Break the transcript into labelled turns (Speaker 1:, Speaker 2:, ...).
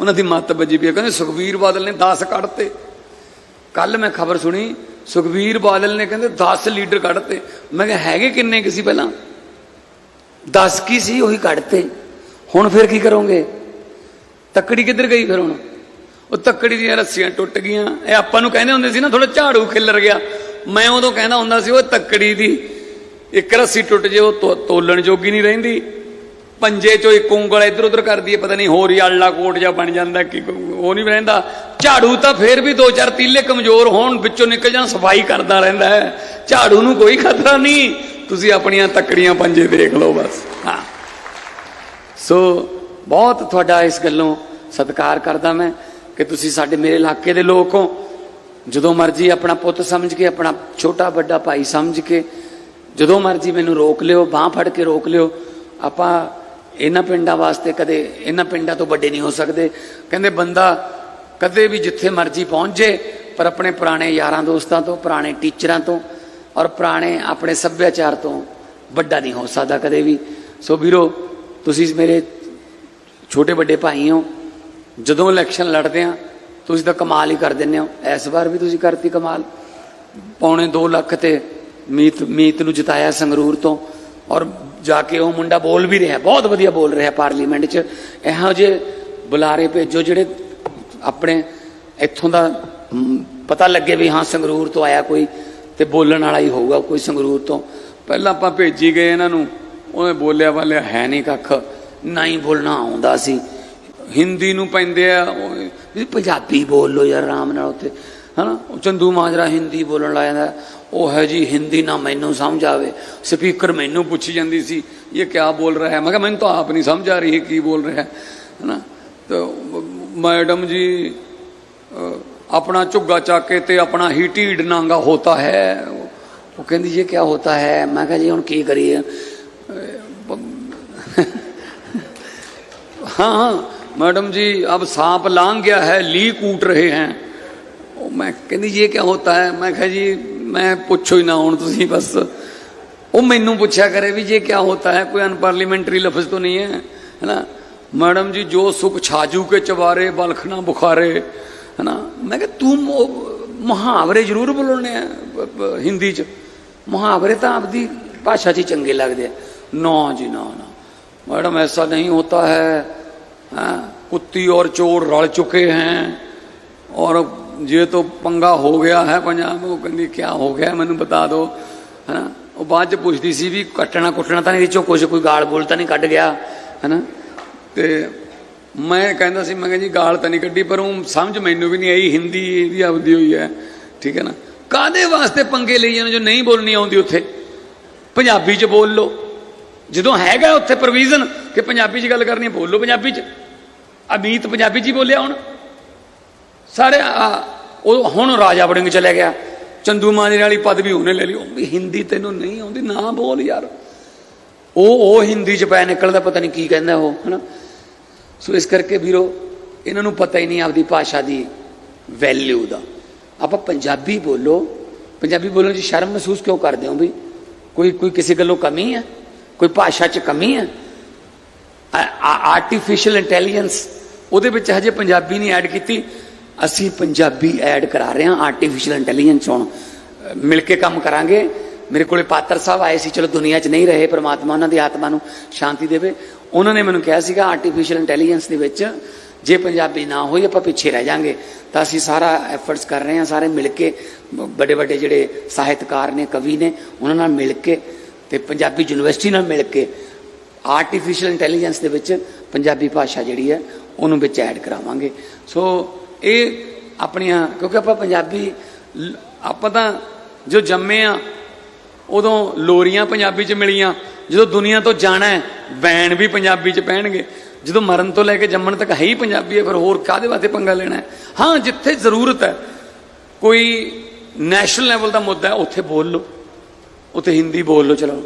Speaker 1: ਉਹਨਾਂ ਦੀ ਮੱਤ ਵੱਜੀ ਪਈ ਕਹਿੰਦੇ ਸੁਖਵੀਰ ਬਾਦਲ ਨੇ 10 ਕੱਢਤੇ। ਕੱਲ ਮੈਂ ਖਬਰ ਸੁਣੀ ਸੁਖਵੀਰ ਬਾਦਲ ਨੇ ਕਹਿੰਦੇ 10 ਲੀਡਰ ਕੱਢਤੇ। ਮੈਂ ਕਿਹਾ ਹੈਗੇ ਕਿੰਨੇ ਕਿਸੇ ਪਹਿਲਾਂ? 10 ਕੀ ਸੀ, ਉਹੀ ਕੱਢਤੇ। ਹੁਣ ਫਿਰ ਕੀ ਕਰੋਗੇ? ਤੱਕੜੀ ਕਿੱਧਰ ਗਈ ਫਿਰ ਹੁਣ? ਉਹ ਤੱਕੜੀ ਦੀਆਂ ਰੱਸੀਆਂ ਟੁੱਟ ਗਈਆਂ। ਇਹ ਆਪਾਂ ਨੂੰ ਕਹਿੰਦੇ ਹੁੰਦੇ ਸੀ ਨਾ ਥੋੜਾ ਝਾੜੂ ਖਿੱਲਰ ਗਿਆ। ਮੈਂ ਉਦੋਂ ਕਹਿੰਦਾ ਹੁੰਦਾ ਸੀ, ਉਹ ਤੱਕੜੀ ਦੀ ਇੱਕ ਰੱਸੀ ਟੁੱਟ ਜੇ, ਉਹ ਤੋ- ਤੋਲਣ ਜੋਗੀ ਨਹੀਂ ਰਹਿੰਦੀ। ਪੰਜੇ ਚੋਂ ਇੱਕ ਉਂਗਲ ਇੱਧਰ ਉੱਧਰ ਕਰਦੀ ਹੈ, ਪਤਾ ਨਹੀਂ ਹੋਰ ਹੀ ਆਲਾ ਕੋਟ ਜਾਂ ਬਣ ਜਾਂਦਾ ਕਿ ਉਹ ਨਹੀਂ ਰਹਿੰਦਾ। ਝਾੜੂ ਤਾਂ ਫੇਰ ਵੀ ਦੋ ਚਾਰ ਤੀਲੇ ਕਮਜ਼ੋਰ ਹੋਣ, ਵਿੱਚੋਂ ਨਿਕਲ ਜਾਣ, ਸਫ਼ਾਈ ਕਰਦਾ ਰਹਿੰਦਾ ਹੈ। ਝਾੜੂ ਨੂੰ ਕੋਈ ਖਤਰਾ ਨਹੀਂ। ਤੁਸੀਂ ਆਪਣੀਆਂ ਤੱਕੜੀਆਂ ਪੰਜੇ ਦੇਖ ਲਓ ਬਸ। ਹਾਂ। ਸੋ, ਬਹੁਤ ਤੁਹਾਡਾ ਇਸ ਗੱਲੋਂ ਸਤਿਕਾਰ ਕਰਦਾ ਮੈਂ ਕਿ ਤੁਸੀਂ ਸਾਡੇ ਮੇਰੇ ਇਲਾਕੇ ਦੇ ਲੋਕ ਹੋ। ਜਦੋਂ ਮਰਜ਼ੀ ਆਪਣਾ ਪੁੱਤ ਸਮਝ ਕੇ, ਆਪਣਾ ਛੋਟਾ ਵੱਡਾ ਭਾਈ ਸਮਝ ਕੇ, ਜਦੋਂ ਮਰਜ਼ੀ ਮੈਨੂੰ ਰੋਕ ਲਿਓ, ਬਾਹ ਫੜ ਕੇ ਰੋਕ ਲਿਓ, ਆਪਾਂ ਇਹਨਾਂ ਪਿੰਡਾਂ ਵਾਸਤੇ ਕਦੇ ਇਹਨਾਂ ਪਿੰਡਾਂ ਤੋਂ ਵੱਡੇ ਨਹੀਂ ਹੋ ਸਕਦੇ। ਕਹਿੰਦੇ ਬੰਦਾ ਕਦੇ ਵੀ ਜਿੱਥੇ ਮਰਜ਼ੀ ਪਹੁੰਚ ਜੇ, ਪਰ ਆਪਣੇ ਪੁਰਾਣੇ ਯਾਰਾਂ ਦੋਸਤਾਂ ਤੋਂ, ਪੁਰਾਣੇ ਟੀਚਰਾਂ ਤੋਂ ਔਰ ਪੁਰਾਣੇ ਆਪਣੇ ਸੱਭਿਆਚਾਰ ਤੋਂ ਵੱਡਾ ਨਹੀਂ ਹੋ ਸਕਦਾ ਕਦੇ ਵੀ। ਸੋ ਵੀਰੋ, ਤੁਸੀਂ ਮੇਰੇ ਛੋਟੇ ਵੱਡੇ ਭਾਈ ਹੋ, ਜਦੋਂ ਇਲੈਕਸ਼ਨ ਲੜਦੇ ਆ ਤੁਸੀਂ ਤਾਂ ਕਮਾਲ ਹੀ ਕਰ ਦਿੰਦੇ ਹੋ। ਇਸ ਵਾਰ ਵੀ ਤੁਸੀਂ ਕਰਤੀ ਕਮਾਲ। ਪੌਣੇ 2 ਲੱਖ ਤੇ ਮੀਤ ਮੀਤ ਨੂੰ ਜਿਤਾਇਆ ਸੰਗਰੂਰ ਤੋਂ ਔਰ ਜਾ ਕੇ ਉਹ ਮੁੰਡਾ ਬੋਲ ਵੀ ਰਿਹਾ, ਬਹੁਤ ਵਧੀਆ ਬੋਲ ਰਿਹਾ ਪਾਰਲੀਮੈਂਟ 'ਚ। ਇਹੋ ਜਿਹੇ ਬੁਲਾਰੇ ਭੇਜੋ ਜਿਹੜੇ ਆਪਣੇ ਇੱਥੋਂ ਦਾ ਪਤਾ ਲੱਗੇ ਵੀ ਹਾਂ ਸੰਗਰੂਰ ਤੋਂ ਆਇਆ ਕੋਈ ਤੇ ਬੋਲਣ ਵਾਲਾ ਹੀ ਹੋਊਗਾ ਕੋਈ ਸੰਗਰੂਰ ਤੋਂ। ਪਹਿਲਾਂ ਆਪਾਂ ਭੇਜੀ ਗਏ ਇਹਨਾਂ ਨੂੰ, ਉਹਨੇ ਬੋਲਿਆ ਵਾਲਿਆ ਹੈ ਨਹੀਂ ਕੱਖ, ਨਾ ਹੀ ਬੋਲਣਾ ਆਉਂਦਾ ਸੀ। ਹਿੰਦੀ ਨੂੰ ਪੈਂਦੇ ਆ, ਉਹ ਵੀ ਪੰਜਾਬੀ ਬੋਲ ਲੋ ਯਾਰ, ਆਰਾਮ ਨਾਲ ਉੱਥੇ, ਹਨਾ? ਉਹ ਚੰਦੂ ਮਾਜਰਾ ਹਿੰਦੀ ਬੋਲਣ ਲੱਗ ਜਾਂਦਾ। ਉਹ ਹੈ ਜੀ ਹਿੰਦੀ ਨਾ ਮੈਨੂੰ ਸਮਝ ਆਵੇ ਸਪੀਕਰ ਮੈਨੂੰ ਪੁੱਛੀ ਜਾਂਦੀ ਸੀ ਇਹ ਕਿਆ ਬੋਲ ਰਿਹਾ ਹੈ ਮੈਂ ਕਿਹਾ ਮੈਨੂੰ ਤਾਂ ਆਪ ਨਹੀਂ ਸਮਝ ਆ ਰਹੀ ਹੈ ਕੀ ਬੋਲ ਰਿਹਾ ਹੈ ਹਨਾ ਤਾਂ ਮੈਡਮ ਜੀ ਅ, ਆਪਣਾ ਝੁੱਗਾ ਚੱਕ ਕੇ ਤੇ ਆਪਣਾ ਹੀ ਢੀਡ ਨਾਂਗਾ ਹੋਤਾ ਹੈ ਉਹ ਕਹਿੰਦੀ ਇਹ ਕਿਆ ਹੋਤਾ ਹੈ ਮੈਂ ਕਿਹਾ ਜੀ ਹੁਣ ਕੀ ਕਰੀਏ हाँ हाँ मैडम जी अब सांप लांग गया है ली कूट रहे हैं ਉਹ ਮੈਂ ਕਹਿੰਦੀ ਜੀ ਇਹ ਕੀ ਹੁੰਦਾ ਹੈ ਮੈਂ ਕਿਹਾ ਜੀ ਮੈਂ ਪੁੱਛੋ ਹੀ ਨਾ ਹੁਣ ਤੁਸੀਂ ਬਸ ਉਹ ਮੈਨੂੰ ਪੁੱਛਿਆ ਕਰੇ ਵੀ ਇਹ ਕੀ ਹੁੰਦਾ ਹੈ ਕੋਈ ਅਨਪਾਰਲੀਮੈਂਟਰੀ ਲਫ਼ਜ਼ ਤਾਂ ਨਹੀਂ ਹੈ है ना मैडम जी जो सुख छाजू के चबारे बलख ना बुखारे है ना मैं ਕਿਹਾ ਤੂੰ ਉਹ ਮੁਹਾਵਰੇ ਜ਼ਰੂਰ ਬੋਲਣੇ ਆ ਬ- ਬ- ਹਿੰਦੀ ਚ ਮੁਹਾਵਰੇ ਤਾਂ ਆਪਦੀ ਭਾਸ਼ਾ 'ਚ ਹੀ ਚੰਗੇ ਲੱਗਦੇ ਆ ਨਾ ਜੀ ਨਾ ਨਾ मैडम ऐसा नहीं होता है हाँ, कुत्ती और चोर रल चुके हैं और ਜੇ ਤੋਂ ਪੰਗਾ ਹੋ ਗਿਆ ਹੈ ਪੰਜਾਬ ਉਹ ਕਹਿੰਦੀ ਕੀ ਹੋ ਗਿਆ, ਮੈਨੂੰ ਬਤਾ ਦਿਓ ਹੈਨਾ? ਉਹ ਬਾਅਦ ਚ ਪੁੱਛਦੀ ਸੀ ਵੀ ਕੱਟਣਾ ਕੁੱਟਣਾ ਤਾਂ ਨਹੀਂ, ਵਿੱਚੋਂ ਕੁਝ ਕੋਈ ਗਾਲ ਬੋਲ ਤਾਂ ਨਹੀਂ ਕੱਢ ਗਿਆ, ਹੈਨਾ? ਤੇ ਮੈਂ ਕਹਿੰਦਾ ਸੀ, ਮੈਂ ਕਹਿੰਦੀ ਗਾਲ ਤਾਂ ਨਹੀਂ ਕੱਢੀ, ਪਰ ਉਹ ਸਮਝ ਮੈਨੂੰ ਵੀ ਨਹੀਂ ਆਈ, ਹਿੰਦੀ ਇਹਦੀ ਆਪਦੀ ਹੋਈ ਹੈ, ਠੀਕ ਹੈ ਨਾ? ਕਾਦੇ ਵਾਸਤੇ ਪੰਗੇ ਲਈ ਜਾਂਦੇ ਜੋ ਨਹੀਂ ਬੋਲਣੀ ਆਉਂਦੀ ਉੱਥੇ? ਪੰਜਾਬੀ ਚ ਬੋਲ ਲਓ। ਜਦੋਂ ਹੈਗਾ ਉੱਥੇ ਪ੍ਰੋਵੀਜ਼ਨ ਕਿ ਪੰਜਾਬੀ ਚ ਗੱਲ ਕਰਨੀ ਬੋਲ ਲਓ ਪੰਜਾਬੀ ਚ। ਅਮੀਤ ਪੰਜਾਬੀ ਚ ਹੀ ਬੋਲਿਆ ਹੁਣ। ਸਾਰੇ ਉਹ ਹੁਣ ਰਾਜਾ ਵੜਿੰਗ ਚਲੇ ਗਿਆ। ਚੰਦੂ ਮਾਜਰੇ ਵਾਲੀ ਪਦਵੀ ਉਹਨੇ ਲੈ ਲਈ। ਉਹ ਵੀ ਹਿੰਦੀ ਤੈਨੂੰ ਨਹੀਂ ਆਉਂਦੀ, ਨਾ ਬੋਲ ਯਾਰ। ਉਹ ਉਹ ਹਿੰਦੀ 'ਚ ਪੈ ਨਿਕਲਦਾ, ਪਤਾ ਨਹੀਂ ਕੀ ਕਹਿੰਦਾ ਉਹ, ਹਨਾ? ਸੋ ਇਸ ਕਰਕੇ ਵੀਰੋ, ਇਹਨਾਂ ਨੂੰ ਪਤਾ ਹੀ ਨਹੀਂ ਆਪਦੀ ਭਾਸ਼ਾ ਦੀ ਵੈਲਿਊ ਦਾ। ਆਪਾਂ ਪੰਜਾਬੀ ਬੋਲੋ। ਪੰਜਾਬੀ ਬੋਲਣ 'ਚ ਸ਼ਰਮ ਮਹਿਸੂਸ ਕਿਉਂ ਕਰਦੇ ਹੋ ਵੀ ਕੋਈ ਕੋਈ ਕਿਸੇ ਗੱਲੋਂ ਕਮੀ ਹੈ? ਕੋਈ ਭਾਸ਼ਾ 'ਚ ਕਮੀ ਹੈ? ਆਰਟੀਫੀਸ਼ੀਅਲ ਇੰਟੈਲੀਜੈਂਸ ਉਹਦੇ ਵਿੱਚ ਹਜੇ ਪੰਜਾਬੀ ਨਹੀਂ ਐਡ ਕੀਤੀ। ਅਸੀਂ ਪੰਜਾਬੀ ਐਡ ਕਰਾ ਰਹੇ ਹਾਂ ਆਰਟੀਫੀਸ਼ੀਅਲ ਇੰਟੈਲੀਜੈਂਸ ਹੁਣ। ਮਿਲ ਕੇ ਕੰਮ ਕਰਾਂਗੇ। ਮੇਰੇ ਕੋਲੇ ਪਾਤਰ ਸਾਹਿਬ ਆਏ ਸੀ, ਚਲੋ ਦੁਨੀਆ 'ਚ ਨਹੀਂ ਰਹੇ, ਪ੍ਰਮਾਤਮਾ ਉਹਨਾਂ ਦੀ ਆਤਮਾ ਨੂੰ ਸ਼ਾਂਤੀ ਦੇਵੇ। ਉਹਨਾਂ ਨੇ ਮੈਨੂੰ ਕਿਹਾ ਸੀਗਾ ਆਰਟੀਫੀਸ਼ੀਅਲ ਇੰਟੈਲੀਜੈਂਸ ਦੇ ਵਿੱਚ ਜੇ ਪੰਜਾਬੀ ਨਾ ਹੋਈ, ਆਪਾਂ ਪਿੱਛੇ ਰਹਿ ਜਾਾਂਗੇ। ਤਾਂ ਅਸੀਂ ਸਾਰਾ ਐਫਰਟਸ ਕਰ ਰਹੇ ਹਾਂ, ਸਾਰੇ ਮਿਲ ਕੇ ਵੱਡੇ ਵੱਡੇ ਜਿਹੜੇ ਸਾਹਿਤਕਾਰ ਨੇ, ਕਵੀ ਨੇ, ਉਹਨਾਂ ਨਾਲ ਮਿਲ ਕੇ ਤੇ ਪੰਜਾਬੀ ਯੂਨੀਵਰਸਿਟੀ ਨਾਲ ਮਿਲ ਕੇ ਆਰਟੀਫੀਸ਼ੀਅਲ ਇੰਟੈਲੀਜੈਂਸ ਦੇ ਵਿੱਚ ਪੰਜਾਬੀ ਭਾਸ਼ਾ ਜਿਹੜੀ ਹੈ, ਉਹਨੂੰ ਵਿੱਚ ਐਡ ਕਰਾਵਾਂਗੇ। ਸੋ ਇਹ ਆਪਣੀਆਂ, ਕਿਉਂਕਿ ਆਪਾਂ ਪੰਜਾਬੀ ਆਪਾਂ ਤਾਂ ਜੋ ਜੰਮੇ ਆ, ਉਦੋਂ ਲੋਰੀਆਂ ਪੰਜਾਬੀ ਚ ਮਿਲੀਆਂ, ਜਦੋਂ ਦੁਨੀਆ ਤੋਂ ਜਾਣਾ ਹੈ ਬੈਣ ਵੀ ਪੰਜਾਬੀ ਚ ਪੈਣਗੇ ਜਦੋਂ ਮਰਨ ਤੋਂ ਲੈ ਕੇ ਜੰਮਣ ਤੱਕ ਹੈ ਹੀ ਪੰਜਾਬੀ ਹੈ, ਫਿਰ ਹੋਰ ਕਾਦੇ ਵਾਸਤੇ ਪੰਗਾ ਲੈਣਾ ਹਾਂ? ਜਿੱਥੇ ਜ਼ਰੂਰਤ ਹੈ, ਕੋਈ ਨੈਸ਼ਨਲ ਲੈਵਲ ਦਾ ਮੁੱਦਾ ਹੈ, ਉੱਥੇ ਬੋਲ ਲਓ, ਉੱਥੇ ਹਿੰਦੀ ਬੋਲ ਲਓ, ਚਲੋ।